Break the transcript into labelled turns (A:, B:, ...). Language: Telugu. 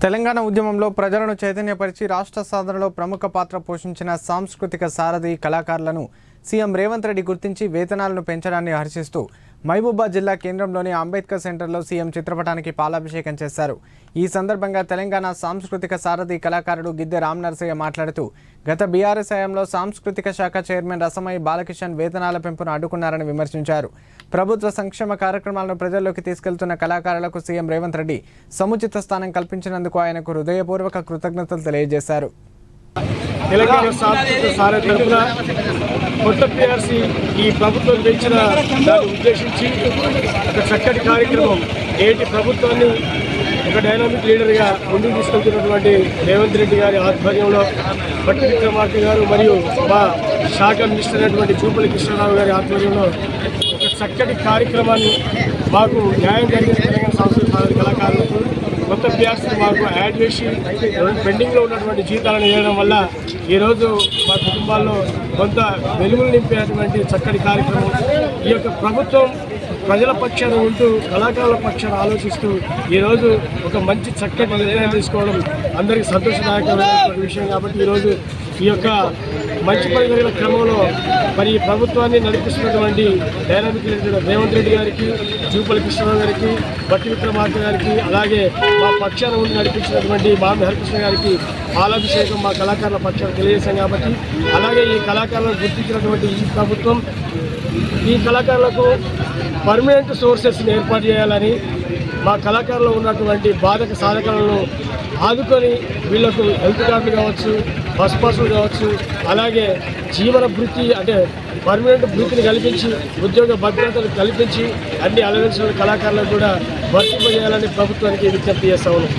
A: తెలంగాణ ఉద్యమంలో ప్రజలను చైతన్యపరిచి రాష్ట్ర సాధనలో ప్రముఖ పాత్ర పోషించిన సాంస్కృతిక సారథి కళాకారులను సీఎం రేవంత్ రెడ్డి గుర్తించి వేతనాలను పెంచడాన్ని హర్షిస్తూ మహబూబాద్ జిల్లా కేంద్రంలోని అంబేద్కర్ సెంటర్లో సీఎం చిత్రపటానికి పాలాభిషేకం చేశారు. ఈ సందర్భంగా తెలంగాణ సాంస్కృతిక సారథి కళాకారుడు గిద్దె రామ్ నరసయ్య మాట్లాడుతూ గత బీఆర్ఎస్ హయాంలో సాంస్కృతిక శాఖ చైర్మన్ రసమయ్య బాలకిషన్ వేతనాల పెంపును అడ్డుకున్నారని విమర్శించారు. ప్రభుత్వ సంక్షేమ కార్యక్రమాలను ప్రజల్లోకి తీసుకెళ్తున్న కళాకారులకు సీఎం రేవంత్ రెడ్డి సముచిత స్థానం కల్పించినందుకు ఆయనకు హృదయపూర్వక కృతజ్ఞతలు తెలియజేశారు.
B: తెలంగాణ సాంస్కృతిక సారథి తరఫున కొత్త పిఆర్సీ ఈ ప్రభుత్వం పెంచిన దాన్ని ఉద్దేశించి ఒక చక్కటి కార్యక్రమం. ఏటి ప్రభుత్వాన్ని ఒక డైనామిక్ లీడర్గా ముందుకు తీసుకెళ్తున్నటువంటి రేవంత్ రెడ్డి గారి ఆధ్వర్యంలో భట్టి విక్రమార్క గారు మరియు మా శాఖ మినిస్టర్ అయినటువంటి చూపలి కృష్ణారావు గారి ఆధ్వర్యంలో ఒక చక్కటి కార్యక్రమాన్ని మాకు న్యాయం జరిగిన తెలంగాణ సాంస్కృతిక కళాకారులకు కొత్త పిఆర్సీ మాకు యాడ్ చేసి పెండింగ్లో ఉన్నటువంటి జీతాలను వేయడం వల్ల ఈరోజు మా కుటుంబాల్లో కొంత వెలుగులు నింపేటువంటి చక్కటి కార్యక్రమం. ఈ యొక్క ప్రభుత్వం ప్రజల పక్షాన ఉంటూ కళాకారుల పక్షాన ఆలోచిస్తూ ఈరోజు ఒక మంచి చక్కటి నిర్ణయం తీసుకోవడం అందరికీ సంతోషదాయకమైనటువంటి విషయం కాబట్టి ఈరోజు ఈ యొక్క మంచి పని జరిగిన క్రమంలో మరి ఈ ప్రభుత్వాన్ని నడిపిస్తున్నటువంటి డైనామిక్ లీడర్ రేవంత్ రెడ్డి గారికి జూపల్లి కృష్ణరావు గారికి బట్టి విక్రమార్క గారికి అలాగే మా పక్షాన ఉండి నడిపించినటువంటి మామి హరికృష్ణ గారికి పాలాభిషేకం మా కళాకారుల పక్షాన తెలియజేశాం కాబట్టి అలాగే ఈ కళాకారులను గుర్తించినటువంటి ఈ ప్రభుత్వం ఈ కళాకారులకు పర్మనెంట్ సోర్సెస్ని ఏర్పాటు చేయాలని మా కళాకారులు ఉన్నటువంటి బాధక సాధకాలను ఆదుకొని వీళ్ళకు హెల్త్ కార్డులు కావచ్చు బస్ పాసులు కావచ్చు అలాగే జీవన వృత్తి అంటే పర్మనెంట్ వృత్తిని కల్పించి ఉద్యోగ భద్రతను కల్పించి అన్ని అలవరించిన కళాకారులకు కూడా వర్తింపజేయాలని ప్రభుత్వానికి విజ్ఞప్తి చేస్తా ఉన్నాం.